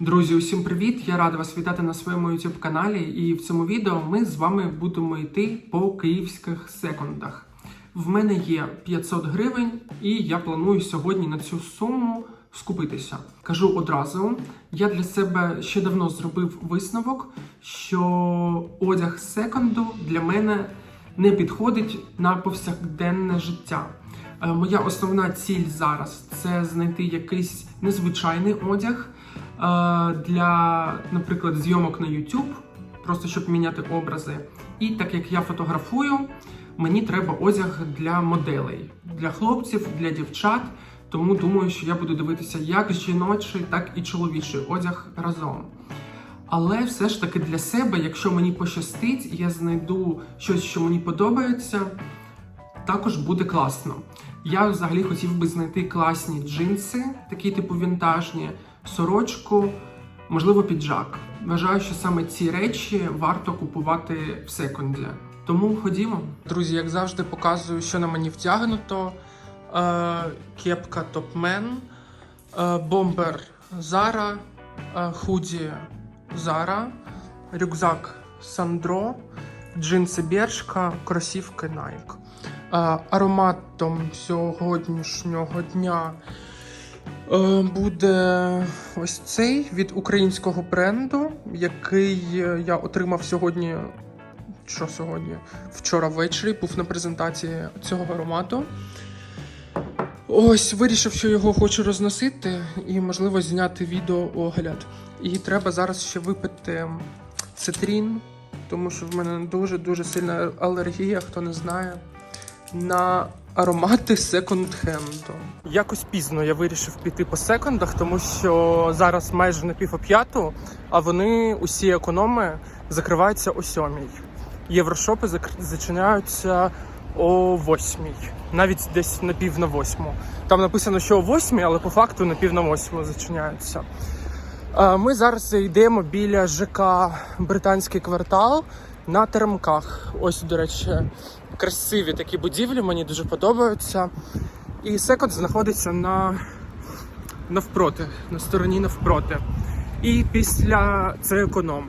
Друзі, усім привіт! Я рада вас вітати на своєму YouTube каналі. І в цьому відео ми з вами будемо йти по київських секондах. В мене є 500 гривень, і я планую сьогодні на цю суму скупитися. Кажу одразу, я для себе ще давно зробив висновок, що одяг секонду для мене не підходить на повсякденне життя. Е, Моя основна ціль зараз це знайти якийсь незвичайний одяг для, наприклад, зйомок на YouTube, просто щоб міняти образи. І так як я фотографую, мені треба одяг для моделей, для хлопців, для дівчат. Тому думаю, що я буду дивитися як жіночий, так і чоловічий одяг разом. Але все ж таки для себе, якщо мені пощастить, я знайду щось, що мені подобається, також буде класно. Я взагалі хотів би знайти класні джинси, такі типу вінтажні, сорочку, можливо, піджак. Вважаю, що саме ці речі варто купувати в секонді. Тому ходімо. Друзі, як завжди, показую, що на мені втягнуто. Е, кепка Топмен, е, бомбер Зара, е, худі Зара, рюкзак Сандро, джинси Бершка, кросівки Nike. Е, Ароматом сьогоднішнього дня буде ось цей від українського бренду, який е, я отримав сьогодні. Що сьогодні? Вчора ввечері був на презентації цього аромату. Ось вирішив, що його хочу розносити і, можливо, зняти відео огляд. І треба зараз ще випити цитрін, тому що в мене дуже-дуже сильна алергія, хто не знає, на аромати секонд-хенду. Якось пізно я вирішив піти по секондах, тому що зараз майже на пів п'яту, а вони усі економи закриваються о сьомій. Єврошопи зак- зачиняються о восьмій, навіть десь на пів на восьму. Там написано, що о восьмій, але по факту на пів на восьму зачиняються. Ми зараз йдемо біля ЖК Британський квартал на теремках. Ось, до речі, красиві такі будівлі, мені дуже подобаються. І секонд знаходиться на навпроти, на стороні навпроти. І після це економ.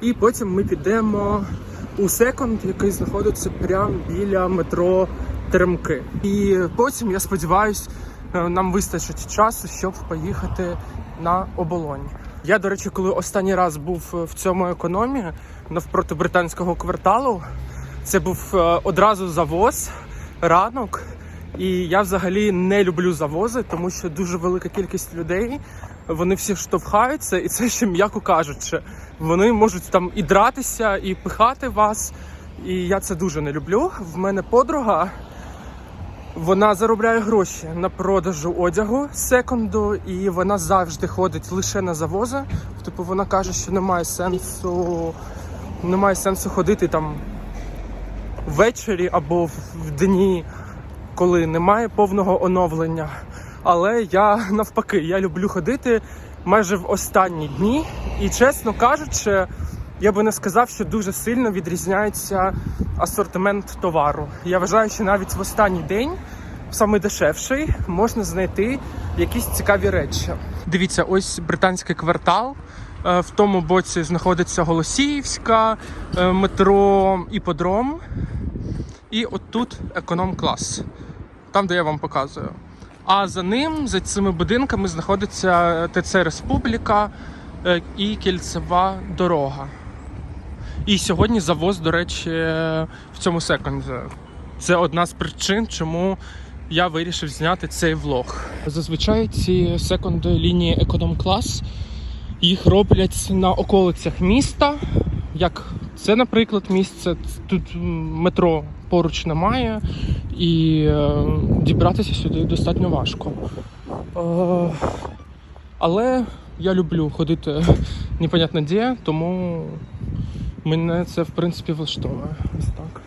І потім ми підемо у секонд, який знаходиться прямо біля метро Теремки. І потім, я сподіваюся, нам вистачить часу, щоб поїхати на оболонь. Я, до речі, коли останній раз був в цьому економі навпроти британського кварталу, це був е, одразу завоз, ранок. І я взагалі не люблю завози, тому що дуже велика кількість людей. Вони всі штовхаються, і це ще м'яко кажучи. Вони можуть там і дратися, і пихати вас. І я це дуже не люблю. В мене подруга. Вона заробляє гроші на продажу одягу секонду, і вона завжди ходить лише на завози. Типу вона каже, що немає сенсу, немає сенсу ходити там ввечері або в дні, коли немає повного оновлення. Але я навпаки, я люблю ходити майже в останні дні. І чесно кажучи, я би не сказав, що дуже сильно відрізняється асортимент товару. Я вважаю, що навіть в останній день, саме дешевший, можна знайти якісь цікаві речі. Дивіться, ось британський квартал. Е, В тому боці знаходиться Голосіївська, е, метро Іподром. І от тут економ-клас, там, де я вам показую. А за ним, за цими будинками, знаходиться ТЦ Республіка е, і кільцева дорога. І сьогодні завоз, до речі, в цьому секунді. Це одна з причин, чому я вирішив зняти цей влог. Зазвичай ці секунди лінії економ-клас їх роблять на околицях міста. Як це, наприклад, місце. Тут метро поруч немає, і е, дібратися сюди достатньо важко. Е, але я люблю ходити непонятно де, тому мене це в принципі влаштовує. Ось так.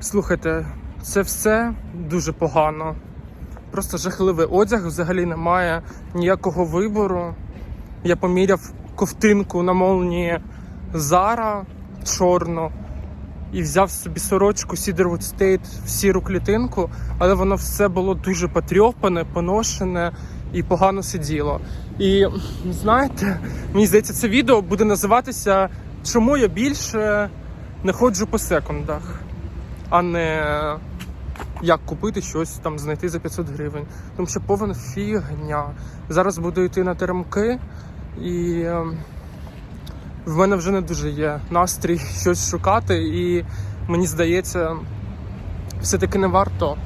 Слухайте, це все дуже погано. Просто жахливий одяг, взагалі немає ніякого вибору. Я поміряв ковтинку на молнії Зара чорну. і взяв собі сорочку Cedarwood State в сіру клітинку, але воно все було дуже потрьопане, поношене і погано сиділо. І знаєте, мені здається, це відео буде називатися Чому я більше не ходжу по секундах, а не як купити щось там знайти за 500 гривень. Тому що повна фігня. Зараз буду йти на теремки, і ем, в мене вже не дуже є настрій щось шукати, і мені здається, все-таки не варто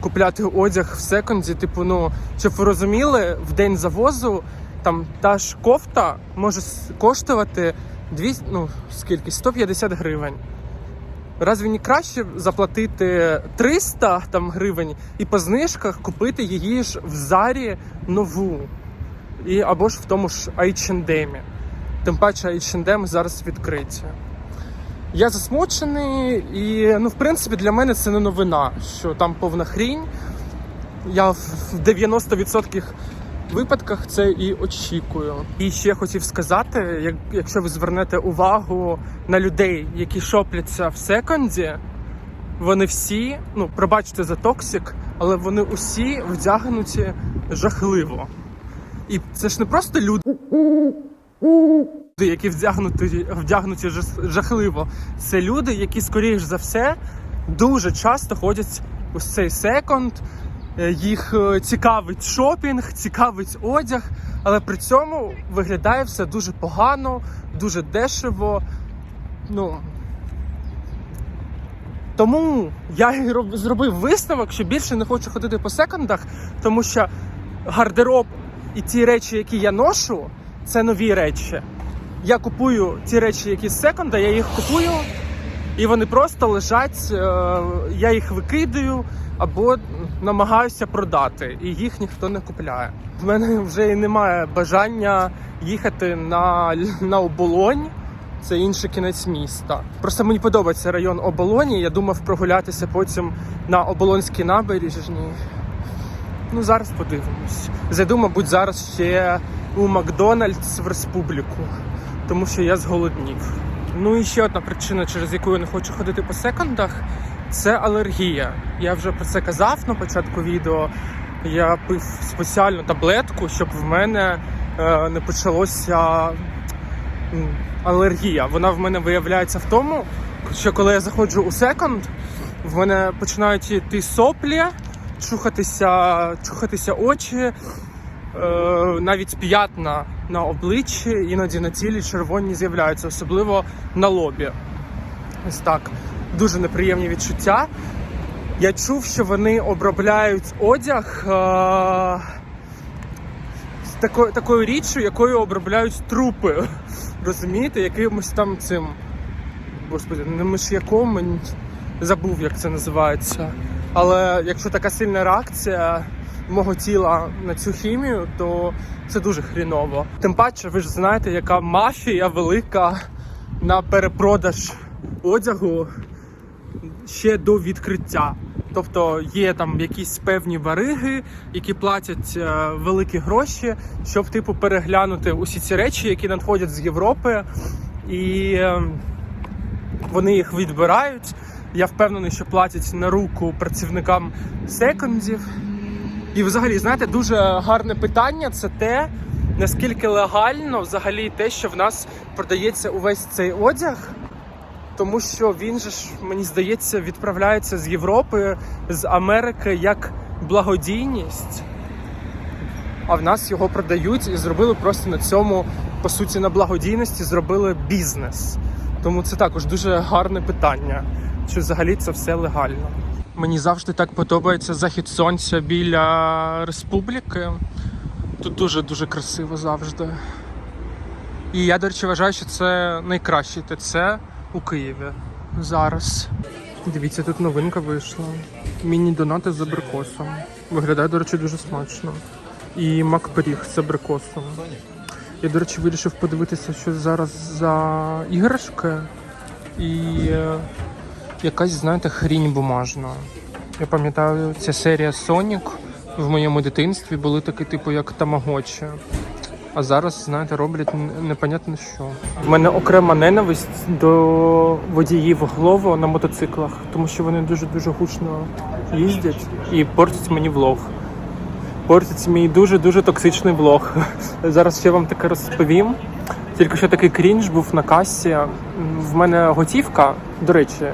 купляти одяг в секонді. Типу, ну, щоб ви розуміли, в день завозу там та ж кофта може коштувати 200, ну, скільки? 150 гривень. Разві не краще заплатити 300 там, гривень і по знижках купити її ж в зарі нову? І, або ж в тому ж H&M. Тим паче H&M зараз відкриті. Я засмучений, і ну, в принципі, для мене це не новина, що там повна хрінь. Я в 90% випадках це і очікую. І ще хотів сказати: як, якщо ви звернете увагу на людей, які шопляться в секонді, вони всі, ну пробачте за токсик, але вони усі вдягнуті жахливо. І це ж не просто люди. Які вдягнуті, вдягнуті жахливо. Це люди, які, скоріш за все, дуже часто ходять ось цей секонд. Е, Їх е, цікавить шопінг, цікавить одяг, але при цьому виглядає все дуже погано, дуже дешево. Ну. Тому я зробив висновок, що більше не хочу ходити по секондах, тому що гардероб і ті речі, які я ношу, це нові речі. Я купую ті речі, які з секонда, я їх купую, і вони просто лежать, е, я їх викидаю або намагаюся продати, і їх ніхто не купляє. В мене вже і немає бажання їхати на, на оболонь. Це інший кінець міста. Просто мені подобається район оболоні. Я думав прогулятися потім на оболонській набережній. Ну, зараз подивимось. Зайду, мабуть, зараз ще у Макдональдс в республіку, тому що я зголоднів. Ну і ще одна причина, через яку я не хочу ходити по секондах, це алергія. Я вже про це казав на початку відео. Я пив спеціальну таблетку, щоб в мене е, не почалося алергія. Вона в мене виявляється в тому, що коли я заходжу у секонд, в мене починають йти соплі, чухатися, чухатися очі, е, навіть п'ятна на обличчі, іноді на тілі червоні з'являються, особливо на лобі. Ось так. Дуже неприємні відчуття. Я чув, що вони обробляють одяг е- з такою, такою річчю, якою обробляють трупи. Розумієте, якимось там цим. Господи, не миш'яком, забув, як це називається. Але якщо така сильна реакція мого тіла на цю хімію, то це дуже хріново. Тим паче, ви ж знаєте, яка мафія велика на перепродаж одягу ще до відкриття. Тобто є там якісь певні вариги, які платять е, великі гроші, щоб типу переглянути усі ці речі, які надходять з Європи, і е, вони їх відбирають. Я впевнений, що платять на руку працівникам секондів. І взагалі, знаєте, дуже гарне питання це те, наскільки легально взагалі те, що в нас продається увесь цей одяг. Тому що він же ж, мені здається, відправляється з Європи, з Америки як благодійність. А в нас його продають і зробили просто на цьому, по суті, на благодійності зробили бізнес. Тому це також дуже гарне питання, чи взагалі це все легально. Мені завжди так подобається захід сонця біля республіки. Тут дуже дуже красиво завжди. І я, до речі, вважаю, що це найкращий ТЦ у Києві зараз. Дивіться, тут новинка вийшла. Міні-донати з абрикосом. Виглядає, до речі, дуже смачно. І макпиріг з абрикосом. Я, до речі, вирішив подивитися, що зараз за іграшки. І е, якась, знаєте, хрінь бумажна. Я пам'ятаю, ця серія Sonic в моєму дитинстві були такі, типу, як Тамагочі. А зараз, знаєте, роблять непонятно що. У мене окрема ненависть до водіїв Глово на мотоциклах, тому що вони дуже-дуже гучно їздять і портять мені влог. Портять мій дуже-дуже токсичний влог. Зараз ще вам таке розповім. Тільки що такий крінж був на касі. В мене готівка, до речі,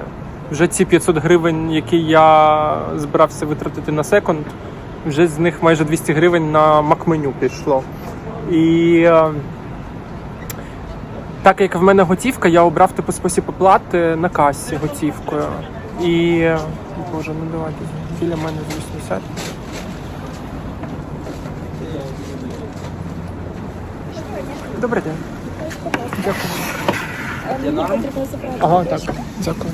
вже ці 500 гривень, які я збирався витратити на секонд, вже з них майже 200 гривень на макменю пішло. І е, так як в мене готівка, я обрав типу спосіб оплати на касі готівкою. І боже, ну давайте біля мене звісно сядь. Добрий день. Дякую. Ага, так. Дякую.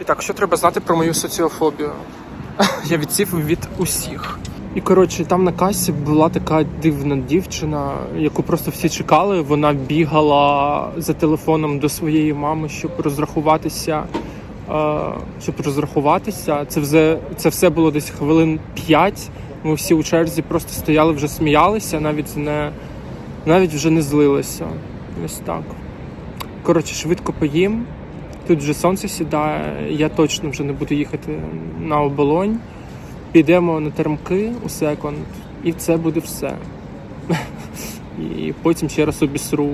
І так, що треба знати про мою соціофобію? Я відсів від усіх. І коротше, там на касі була така дивна дівчина, яку просто всі чекали. Вона бігала за телефоном до своєї мами, щоб розрахуватися. е, Щоб розрахуватися. Це все, це все було десь хвилин 5. Ми всі у черзі просто стояли, вже сміялися, навіть не навіть вже не злилися. Ось так. Коротше, швидко поїм. Тут вже сонце сідає, я точно вже не буду їхати на оболонь. Підемо на теремки у секонд, і це буде все. І потім ще раз обісру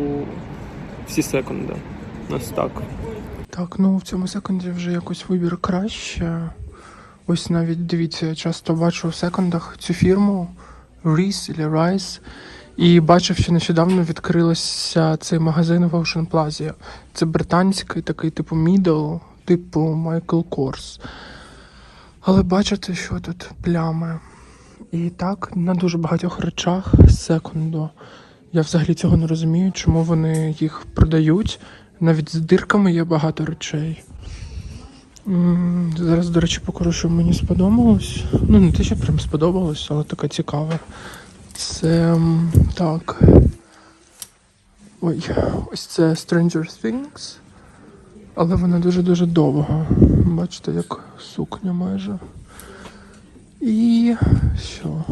всі секунди. Ось так. Так, ну в цьому секунді вже якось вибір краще. Ось навіть дивіться, я часто бачу в секундах цю фірму Reese або Rice. І бачив, що нещодавно відкрилося цей магазин в Ocean Plaza. Це британський такий типу Middle, типу Michael Kors. Але бачите, що тут плями. І так, на дуже багатьох речах секунду. Я взагалі цього не розумію, чому вони їх продають. Навіть з дирками є багато речей. Зараз, до речі, покажу, що мені сподобалось. Ну, не те, що прям сподобалось, але таке цікаве. Це так. Ой, ось це Stranger Things. Але вона дуже-дуже довга. Бачите, як сукня майже. І що?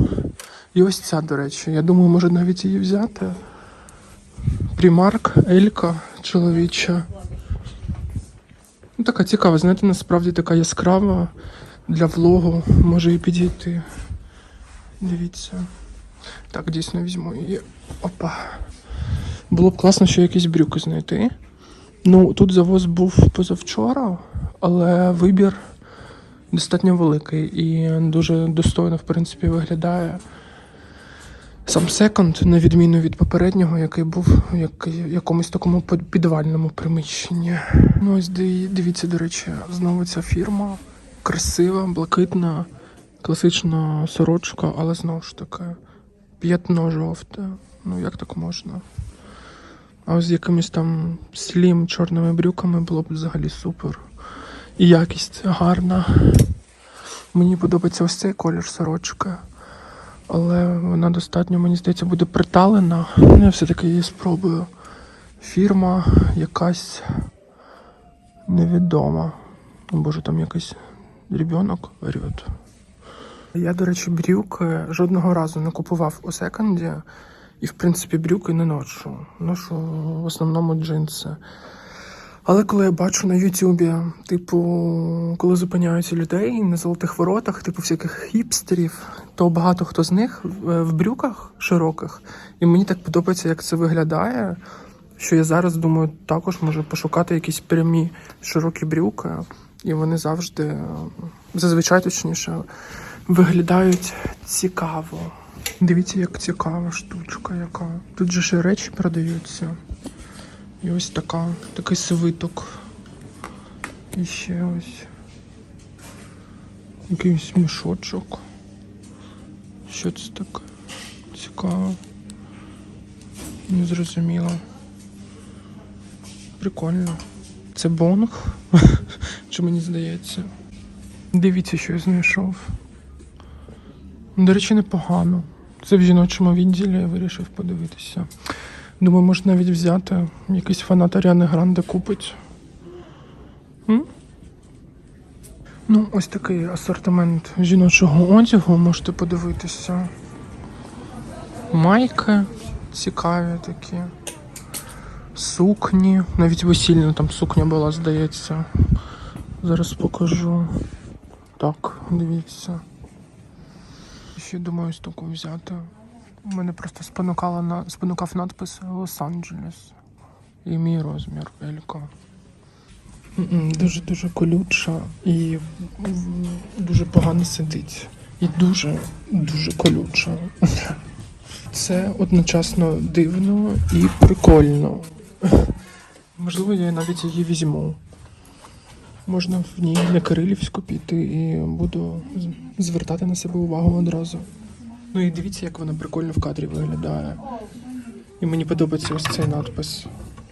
І ось ця, до речі. Я думаю, може навіть її взяти. Примарк, Елька чоловіча. Ну, така цікава, знаєте, насправді така яскрава для влогу може і підійти. Дивіться. Так, дійсно візьму її. Опа. Було б класно ще якісь брюки знайти. Ну, тут завоз був позавчора, але вибір достатньо великий і дуже достойно, в принципі, виглядає. Сам секонд, на відміну від попереднього, який був в як- якомусь такому підвальному приміщенні. Ну, ось дивіться, до речі, знову ця фірма. Красива, блакитна, класична сорочка, але знову ж таки, п'ятно жовте. Ну, як так можна? А з якимись там слім чорними брюками було б взагалі супер. І якість гарна. Мені подобається ось цей колір сорочки. Але вона достатньо, мені здається, буде приталена. Ну, я все-таки її спробую. Фірма якась невідома. О, Боже, там якийсь ребенок орет. Я, до речі, брюки жодного разу не купував у секонді. І, в принципі, брюки не ношу. Ношу в основному джинси. Але коли я бачу на Ютубі, типу, коли зупиняються людей на золотих воротах, типу всяких хіпстерів, то багато хто з них в в брюках широких. І мені так подобається, як це виглядає. Що я зараз думаю, також можу пошукати якісь прямі широкі брюки, і вони завжди, е, зазвичай точніше, виглядають цікаво. Дивіться, як цікава штучка, яка. Тут же ще речі продаються. І ось така, такий свиток. І ще ось. Якийсь мішочок. Що це таке? Цікаво. Не зрозуміло. Прикольно. Це бонг. Чи мені здається? Дивіться, що я знайшов. До речі, непогано. Це в жіночому відділі я вирішив подивитися. Думаю, може навіть взяти якийсь фанат Аріани Гранде купить. М? Ну, ось такий асортимент жіночого одягу можете подивитися. Майки, цікаві такі. Сукні. Навіть весільна там сукня була, здається. Зараз покажу. Так, дивіться. Ще думаю таку взяти. Мене просто спонукала на спонукав надпис Лос-Анджелес. І мій розмір Елька. Дуже дуже колюча і дуже погано сидить. І дуже дуже колюча. Це одночасно дивно і прикольно. Можливо, я навіть її візьму. Можна в ній на Кирилівську піти і буду звертати на себе увагу одразу. Ну і дивіться, як вона прикольно в кадрі виглядає. І мені подобається ось цей надпис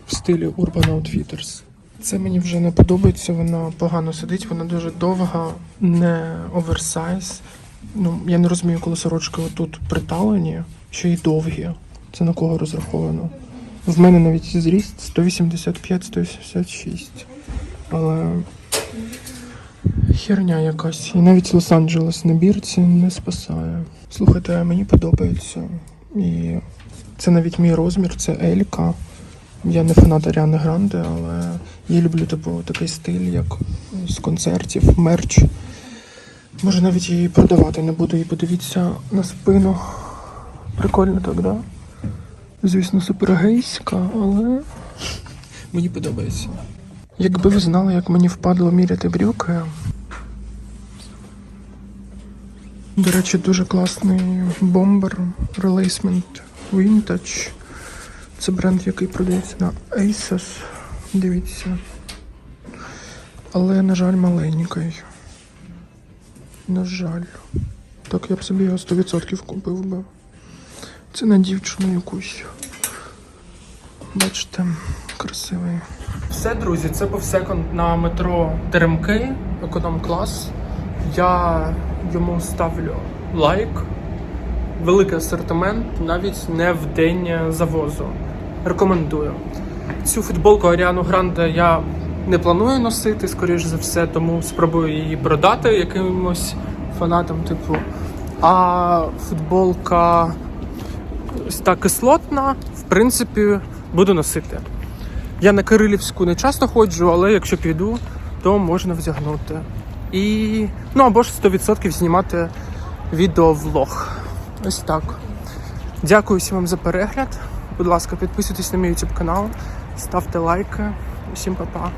в стилі Urban Outfitters. Це мені вже не подобається, вона погано сидить, вона дуже довга, не оверсайз. Ну, я не розумію, коли сорочки отут приталені, ще й довгі. Це на кого розраховано? В мене навіть зріст 185-186. Але херня якась. І навіть Лос-Анджелес на бірці не спасає. Слухайте, мені подобається. І це навіть мій розмір, це Елька. Я не фанат Аріани Гранде, але я люблю типу, такий стиль, як з концертів, мерч. Може навіть її продавати не буду і подивіться на спину. Прикольно так, да? Звісно, супергейська, але мені подобається. Якби ви знали, як мені впадло міряти брюки. До речі, дуже класний бомбер Replacement Vintage. Це бренд, який продається на Asos. Дивіться. Але, на жаль, маленький. На жаль. Так я б собі його 100% купив би. Це на дівчину якусь. Бачите, красивий. Все, друзі, це був секонд на метро Теремки, економ-клас. Я йому ставлю лайк. Великий асортимент, навіть не в день завозу. Рекомендую. Цю футболку Аріану Гранде я не планую носити, скоріш за все, тому спробую її продати якимось фанатам, типу. А футболка ось та кислотна, в принципі, буду носити. Я на Кирилівську не часто ходжу, але якщо піду, то можна взягнути. І ну або ж 100% знімати відеовлог. Ось так. Дякую всім вам за перегляд. Будь ласка, підписуйтесь на мій YouTube канал, ставте лайки. Усім па-па.